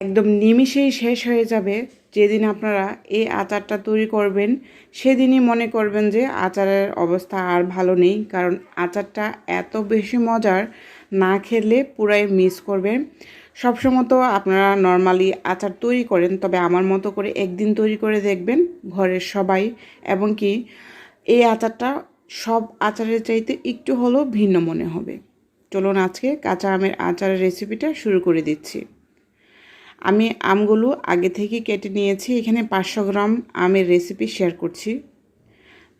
একদম নিমিষেই শেষ হয়ে যাবে যেদিন আপনারা এই আচারটা তৈরি করবেন, সেদিনই মনে করবেন যে আচারের অবস্থা আর ভালো নেই। কারণ আচারটা এত বেশি মজার, না খেলে পুরাই মিস করবেন সবসময় তো আপনারা নর্মালি আচার তৈরি করেন, তবে আমার মতো করে একদিন তৈরি করে দেখবেন ঘরের সবাই। এবং কি, এই আচারটা সব আচারের চাইতে একটু হলেও ভিন্ন মনে হবে। চলুন আজকে কাঁচা আমের আচারের রেসিপিটা শুরু করে দিচ্ছি। আমি আমগুলো আগে থেকে কেটে নিয়েছি। এখানে পাঁচশো গ্রাম আমের রেসিপি শেয়ার করছি।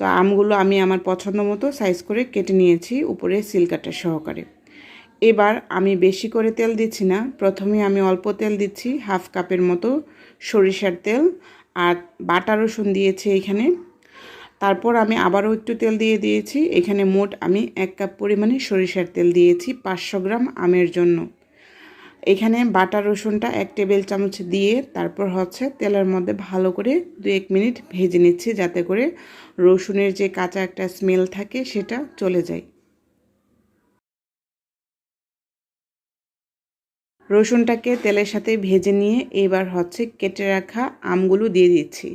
তো আমগুলো আমি আমার পছন্দ মতো সাইজ করে কেটে নিয়েছি উপরে সিলকাটা সহকারে। এবার আমি বেশি করে তেল দিচ্ছি না। প্রথমে আমি অল্প তেল দিচ্ছি হাফ কাপের মতো সরিষার তেল আর বাটা রসুন দিয়েছি এখানে। তারপর আমি আবারও একটু তেল দিয়ে দিয়েছি। এখানে মোট আমি এক কাপ পরিমাণে সরিষার তেল দিয়েছি, পাঁচশো গ্রাম আমের জন্য। এখানে বাটা রসুনটা এক টেবিল চামচ দিয়ে তারপর হচ্ছে তেলের মধ্যে ভালো করে দু এক মিনিট ভেজে নিচ্ছি যাতে করে রসুনের যে কাঁচা একটা স্মেল থাকে সেটা চলে যায়। রসুনটাকে তেলের সাথে ভেজে নিয়ে এবার হচ্ছে কেটে রাখা আমগুলো দিয়ে দিচ্ছি।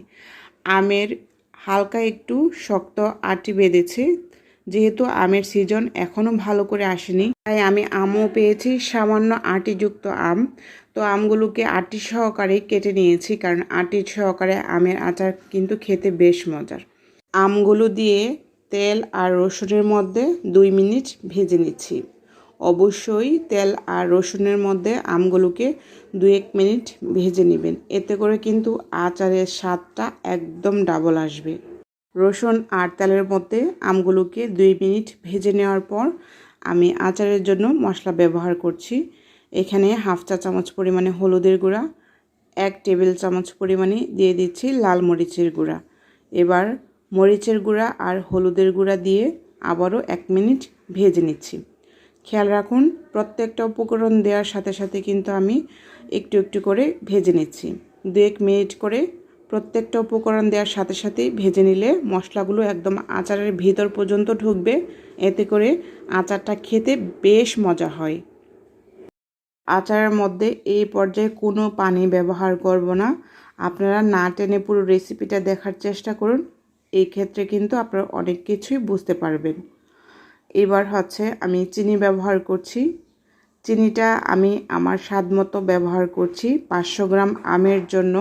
আমের হালকা একটু শক্ত আটি বেঁধেছে যেহেতু আমের সিজন এখনও ভালো করে আসেনি, তাই আমি আমও পেয়েছি সামান্য আটিযুক্ত আম। তো আমগুলোকে আটি সহকারে কেটে নিয়েছি, কারণ আটি সহকারে আমের আচার কিন্তু খেতে বেশ মজার। আমগুলো দিয়ে তেল আর রসুনের মধ্যে দুই মিনিট ভেজে নিচ্ছি। অবশ্যই তেল আর রসুনের মধ্যে আমগুলোকে দু এক মিনিট ভেজে নেবেন, এতে করে কিন্তু আচারের স্বাদটা একদম ডাবল আসবে। রসুন আর তেলের মধ্যে আমগুলোকে দুই মিনিট ভেজে নেওয়ার পর আমি আচারের জন্য মশলা ব্যবহার করছি। এখানে হাফ চা চামচ পরিমাণে হলুদের গুঁড়া, এক টেবিল চামচ পরিমাণে দিয়ে দিচ্ছি লাল মরিচের গুঁড়া। এবার মরিচের গুঁড়া আর হলুদের গুঁড়া দিয়ে আবারও এক মিনিট ভেজে নিচ্ছি। খেয়াল রাখুন, প্রত্যেকটা উপকরণ দেওয়ার সাথে সাথে কিন্তু আমি একটু একটু করে ভেজে নিচ্ছি। দু এক মিনিট করে প্রত্যেকটা উপকরণ দেওয়ার সাথে সাথেই ভেজে নিলে মশলাগুলো একদম আচারের ভিতর পর্যন্ত ঢুকবে। এতে করে আচারটা খেতে বেশ মজা হয়। আচারের মধ্যে এই পর্যায়ে কোনো পানি ব্যবহার করব না। আপনারা না টেনে পুরো রেসিপিটা দেখার চেষ্টা করুন। এই ক্ষেত্রে কিন্তু আপনারা অনেক কিছুই বুঝতে পারবেন। এবার হচ্ছে আমি চিনি ব্যবহার করছি। চিনিটা আমি আমার স্বাদ মতো ব্যবহার করছি। পাঁচশো গ্রাম আমের জন্য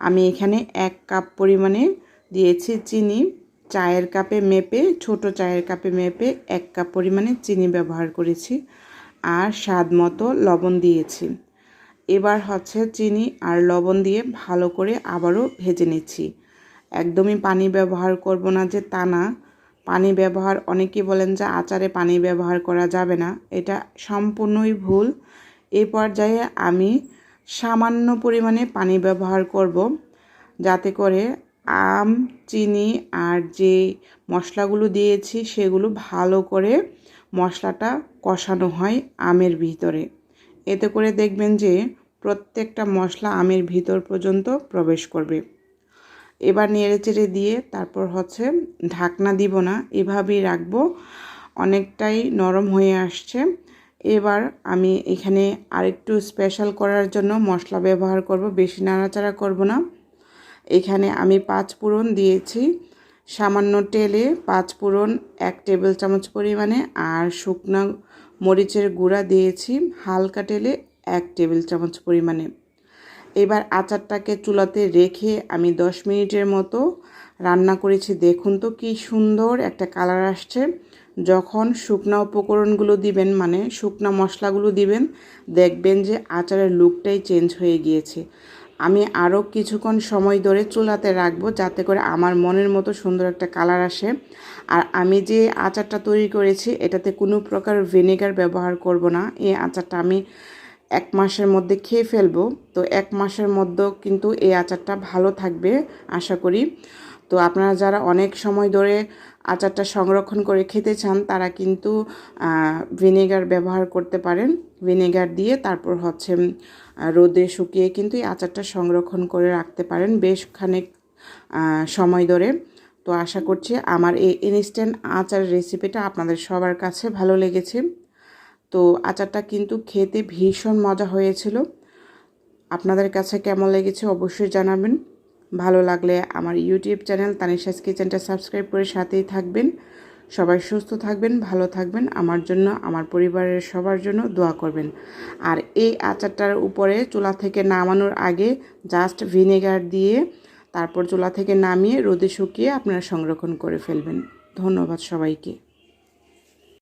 আমি এখানে এক কাপ পরিমাণে দিয়েছি চিনি। চায়ের কাপে মেপে, ছোট চায়ের কাপে মেপে এক কাপ পরিমাণে চিনি ব্যবহার করেছি আর স্বাদ মতো লবণ দিয়েছি। এবার হচ্ছে চিনি আর লবণ দিয়ে ভালো করে আবারও ভেজে নিচ্ছি। একদমই পানি ব্যবহার করব না যে তা না। পানি ব্যবহার, অনেকেই বলেন যে আচারে পানি ব্যবহার করা যাবে না। এটা সম্পূর্ণই ভুল। এই পর্যায়ে আমি সামান্য পরিমাণে পানি ব্যবহার করব যাতে করে আম, চিনি আর যে মশলাগুলো দিয়েছি সেগুলো ভালো করে মশলাটা কষানো হয় আমের ভিতরে। এতে করে দেখবেন যে প্রত্যেকটা মশলা আমের ভিতর পর্যন্ত প্রবেশ করবে। এবার নেড়ে চেড়ে দিয়ে তারপর হচ্ছে ঢাকনা দিব না। এভাবেই রাখব। অনেকটাই নরম হয়ে আসছে। এবার আমি এখানে আরেকটু স্পেশাল করার জন্য মশলা ব্যবহার করব, বেশি নাড়াচাড়া করব না। এখানে আমি পাঁচ ফোড়ন দিয়েছি, সামান্য তেলে পাঁচ ফোড়ন, এক টেবিল চামচ পরিমাণে, আর শুকনো মরিচের গুঁড়া দিয়েছি, হালকা তেলে এক টেবিল চামচ পরিমাণে। এবার আচারটাকে চুলাতে রেখে আমি দশ মিনিটের মতো রান্না করেছি। দেখুন তো কি সুন্দর একটা কালার আসছে। যখন শুকনা উপকরণগুলো দিবেন মানে শুকনা মশলাগুলো দিবেন, দেখবেন যে আচারের লুকটাই চেঞ্জ হয়ে গিয়েছে। আমি আরও কিছুক্ষণ সময় ধরে চুলাতে রাখব যাতে করে আমার মনের মতো সুন্দর একটা কালার আসে। আর আমি যে আচারটা তৈরি করেছি, এটাতে কোনো প্রকার ভিনেগার ব্যবহার করব না। এই আচারটা আমি এক মাসের মধ্যে খেয়ে ফেলব। তো এক মাসের মধ্যেও কিন্তু এই আচারটা ভালো থাকবে, আশা করি। তো আপনারা যারা অনেক সময় ধরে আচারটা সংরক্ষণ করে খেতে চান, তারা কিন্তু ভিনেগার ব্যবহার করতে পারেন। ভিনেগার দিয়ে তারপর হচ্ছে রোদে শুকিয়ে কিন্তু এই আচারটা সংরক্ষণ করে রাখতে পারেন বেশ খানিক সময় ধরে। তো আশা করছি আমার এই ইনস্ট্যান্ট আচার রেসিপিটা আপনাদের সবার কাছে ভালো লেগেছে। তো আচারটা কিন্তু খেতে ভীষণ মজা হয়েছিল। আপনাদের কাছে কেমন লেগেছে অবশ্যই জানাবেন। ভালো লাগলে আমার ইউটিউব চ্যানেল তানিশাস কিচেনটা সাবস্ক্রাইব করে সাথেই থাকবেন। সবাই সুস্থ থাকবেন, ভালো থাকবেন, আমার জন্য, আমার পরিবারের সবার জন্য দোয়া করবেন। আর এই আচারটার উপরে চুলা থেকে নামানোর আগে জাস্ট ভিনেগার দিয়ে তারপর চুলা থেকে নামিয়ে রোদে শুকিয়ে আপনারা সংরক্ষণ করে ফেলবেন। ধন্যবাদ সবাইকে।